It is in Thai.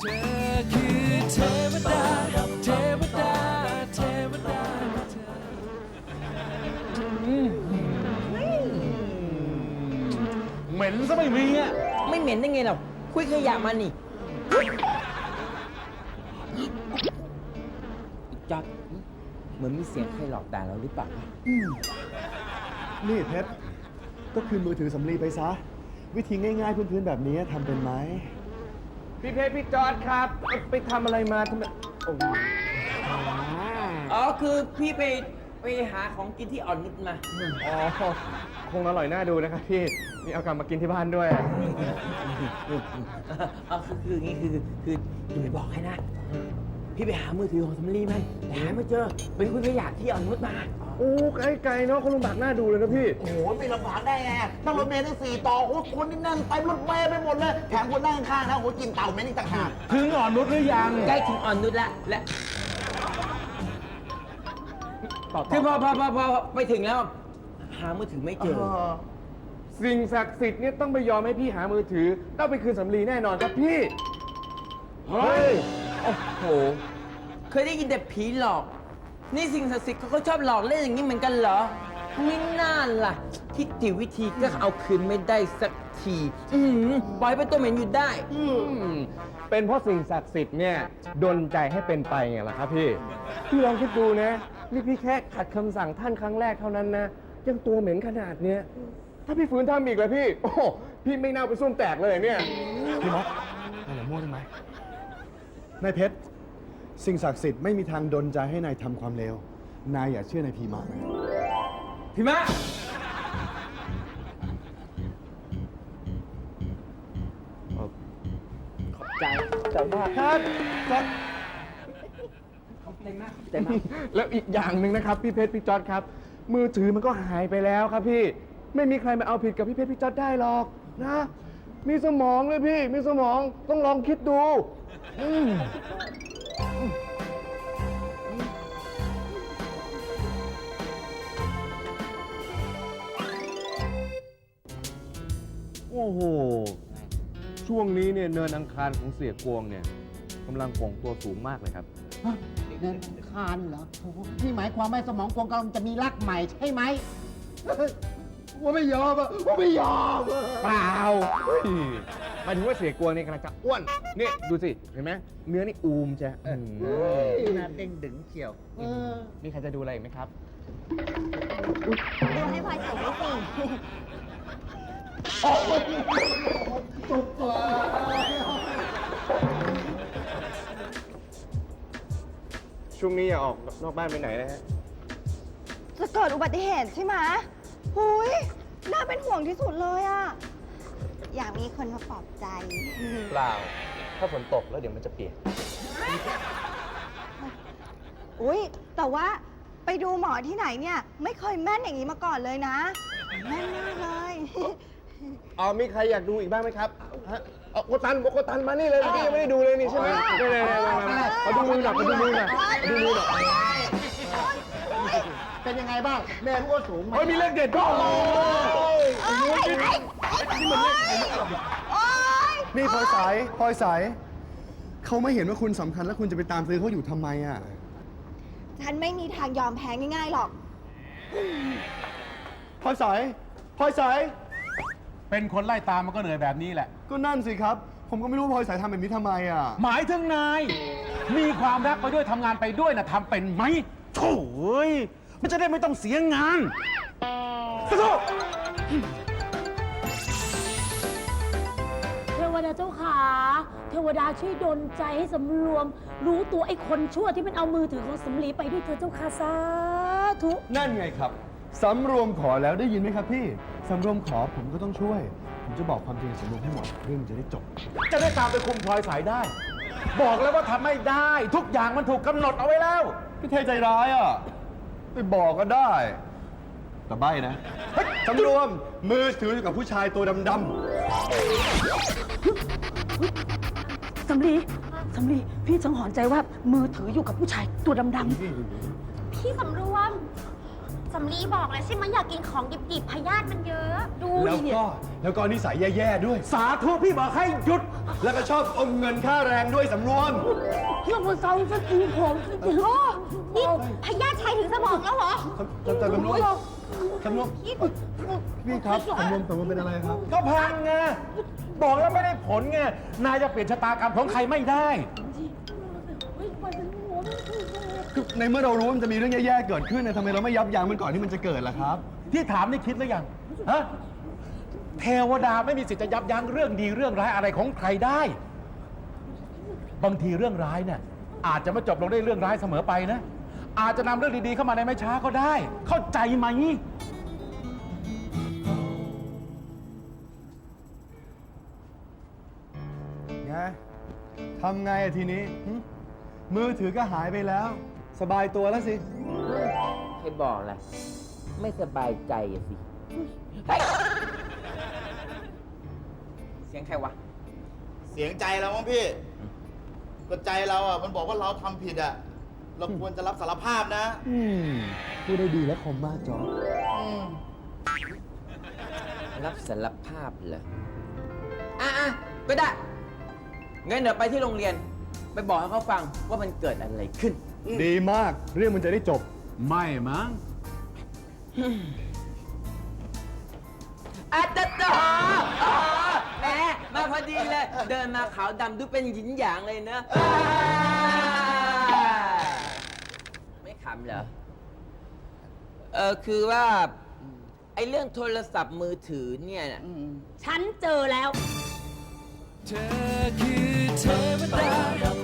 เธอคือเทวดาเทวดาเทวดาเธอเหม็นซะไม่มีอะไม่เหม็นได้ไงหรอกคุยขยะมานี่จอดเหมือนมีเสียงใครหลอกด่าเราหรือเปล่านี่เพชรก็คืนมือถือสำลีไปซะ วิธีง่ายๆพื้นๆแบบนี้ทำเป็นไหม พี่เพชรพี่จอร์ดครับ ไปทำอะไรมาทำไมโอ้โหอ๋อคือพี่ไปไปหาของกินที่อ่อนนุชมา อ๋อคงอร่อยน่าดูนะครับพี่นี่เอากลับมากินที่บ้านด้วยอ๋อคือคืออย่างงี้คือคืออย่าไปบอกให้นะ พี่ไปหามือถือของสำลีมันแต่หาไม่เจอเป็นคุยขยะที่อ่อนนุชมาโอ้ไกลไกลๆเนาะคนลำบากน่าดูเลยนะพี่โอ้โหไม่ลำบากได้ไงนั่งรถเมล์ได้สี่ต่อโอ้คนนี่นั่งเต็มรถเมล์ไปหมดเลยแถมคนนั่งข้างๆนะโอ้กินเต่าแม่นี่ต่างหากถึงอ่อนนุชหรือยังใกล้ถึงอ่อนนุชแล้วและต่อคือพต่ออพอพอพอไปถึงแล้ว หามือถือไม่เจอ สิ่งศักดิ์สิทธิ์เนี่ยต้องไปยอมให้พี่หามือถือต้องไปคืนสำลีแน่นอนครับพี่เฮ้ยโอ้โหเคยได้ยินแต่ผีหลอก นี่สิ่งศักดิ์สิทธิ์เขาก็ชอบหลอกเล่นอย่างนี้เหมือนกันเหรอไม่น่าล่ะ คิดติวิธีก็เอาคืนไม่ได้สักทีอืมปล่อยไปตัวเหม็นอยู่ได้ อืมเป็นเพราะสิ่งศักดิ์สิทธิ์เนี่ยดนใจให้เป็นไปไงล่ะครับพี่พี่ลองคิดดูนะนี่พี่แค่ขัดคำสั่งท่านครั้งแรกเท่านั้นนะยังตัวเหม็นขนาดเนี้ยถ้าพี่ฝืนทำอีกเลยพี่ โอ้โหพี่ไม่น่าไปส้วมแตกเลยเนี่ยพี่ม็อกนายอย่ามั่วได้ไหมนายเพชร สิ่งศักดิ์สิทธิ์ไม่มีทางดนใจให้นายทำความเลว นายอย่าเชื่อนายพีมานะพี่มะขอบใจใจมากครับครับขอบใจมากขอบใจมากแล้วอีกอย่างหนึ่งนะครับ พี่เพชรพี่จอดครับ มือถือมันก็หายไปแล้วครับพี่ ไม่มีใครมาเอาผิดกับพี่เพชรพี่จอดได้หรอกนะ มีสมองเลยพี่ มีสมองต้องลองคิดดูอืม โอ้โห ช่วงนี้เนี่ยเนินอังคารของเสียกวงเนี่ยกำลังโป่งตัวสูงมากเลยครับ ฮะเดินคานเหรอโอ้โหนี่หมายความว่าสมองกวงกำลังจะมีรักใหม่ใช่ไหมว่าไม่ยอมอะว่าไม่ยอมอะเปล่า เฮ้ย หมายถึงว่าเสียกวงเนี่ยกำลังจะอ้วนนี่ดูสิเห็นไหมเนื้อนี่อูมใช่อืมน่าเด้งดึงเฉียว เออมีใครจะดูอะไรอีกไหมครับ ดูให้พลอยใส่ด้วยสิช่วงนี้อย่าออกนอกบ้านไปไหนนะฮะ จะเกิดอุบัติเหตุใช่ไหมหุยน่าเป็นห่วงที่สุดเลยอะ อยากมีคนมาปลอบใจ เปล่า ถ้าฝนตกแล้วเดี๋ยวมันจะเปียก อุ้ยแต่ว่าไปดูหมอที่ไหนเนี่ย ไม่เคยแม่นอย่างนี้มาก่อนเลยนะ แม่นมากเลย อ๋อมีใครอยากดูอีกบ้างไหมครับฮะเอาโกตันบอกโกตันมานี่เลยเมื่อกี้ยังไม่ได้ดูเลยนี่ใช่ไหมนี่เลยมาดูมือหน่อยมาดูมือหน่อยมาดูมือหน่อย เป็นยังไงบ้าง แม่รู้ว่าสูงไหมเฮ้ยมีเลขเด็ดด้วยโอ้โหนี่พลอยสายพลอยสายเขาไม่เห็นว่าคุณสำคัญแล้วคุณจะไปตามซื้อเขาอยู่ทำไมอะ ฉันไม่มีทางยอมแพ้ง่ายๆหรอก พลอยสายพลอยสายเป็นคนไล่ตามมันก็เหนื่อยแบบนี้แหละ ก็นั่นสิครับ ผมก็ไม่รู้ว่าพลอยสายทำแบบนี้ทำไมอะ หมายถึงนาย มีความรักไปด้วยทำงานไปด้วยนะทำเป็นไหมโถ่เอ้ย มันจะได้ไม่ต้องเสียงานสู้เทวดาเจ้าขาเทวดาช่วยดลใจให้สำรวม รู้ตัวไอ้คนชั่วที่มันเอามือถือของสำลีไปด้วยเธอเจ้าค่ะสาธุนั่นไงครับ สำรวมขอแล้วได้ยินไหมครับพี่ สำรวมขอผมก็ต้องช่วย ผมจะบอกความจริงกับสำรวมให้หมดเรื่องมันจะได้จบ จะได้ตามไปคุมพลอยสายได้ บอกแล้วว่าทำไม่ได้ ทุกอย่างมันถูกกำหนดเอาไว้แล้วพี่เทใจร้ายอะ ไปบอกก็ได้ แต่ใบนะเฮ้ยสำรวมมือถืออยู่กับผู้ชายตัวดำสำลีสำลีพี่สังหรณ์ใจว่ามือถืออยู่กับผู้ชายตัวดำๆพี่สำรวมใจสำลีบอกแล้วใช่ไหมอยากกินของดิบๆพยาธิมันเยอะ ดูแล้วดิเนี่ยก็แล้วก็นิสัยแย่ๆด้วย สาธุพี่บอกให้หยุด แล้วก็ชอบอมเงินค่าแรงด้วยสำรวม เรื่องมันเศร้าสักทีผมสักทีโอ้นี่พยาธิชัยถึงสมองแล้วเหรอแต่แต่สำรวมสำรวมพี่ครับสำรวมสำรวมเป็นอะไรครับ ก็พังไงบอกแล้วไม่ได้ผลไงนายจะเปลี่ยนชะตากรรมของใครไม่ได้ในเมื่อเรารู้ว่ามันจะมีเรื่องแย่ๆเกิดขึ้นนะทำไมเราไม่ยับยั้งมันก่อนที่มันจะเกิดล่ะครับ ที่ถามนี่คิดหรือยัง ฮะเทวดาไม่มีสิทธิ์จะยับยั้งเรื่องดีเรื่องร้ายอะไรของใครได้ บางทีเรื่องร้ายเนี่ยอาจจะไม่จบลงด้วยเรื่องร้ายเสมอไปนะ อาจจะนำเรื่องดีๆเข้ามาในไม่ช้าก็ได้ เข้าใจไหม ไงทำไงอะทีนี้หึมือถือก็หายไปแล้ว สบายตัวแล้วสิ ใครบอกล่ะ ไม่สบายใจอะสิ เฮ้ยเสียงใครวะ เสียงใจเรามั้งพี่ก็ใจเราอะมันบอกว่าเราทำผิดอะ เราควรจะรับสารภาพนะ อืมพูดได้ดีและคมมากจอร์จรับสารภาพเหรอ อะอะก็ได้ งั้นเดี๋ยวไปที่โรงเรียน ไปบอกให้เขาฟังว่ามันเกิดอะไรขึ้น ดีมาก เรื่องมันจะได้จบ ไม่มั้ง อาจารย์ต่ออ๋อแหมมาพอดีเลย เดินมาขาวดำดูเป็นหยินหยางเลยเนอะไม่ขำเหรอ เออคือว่า ไอ้เรื่องโทรศัพท์มือถือเนี่ยน่ะฉันเจอแล้ว เธอคือเทวดา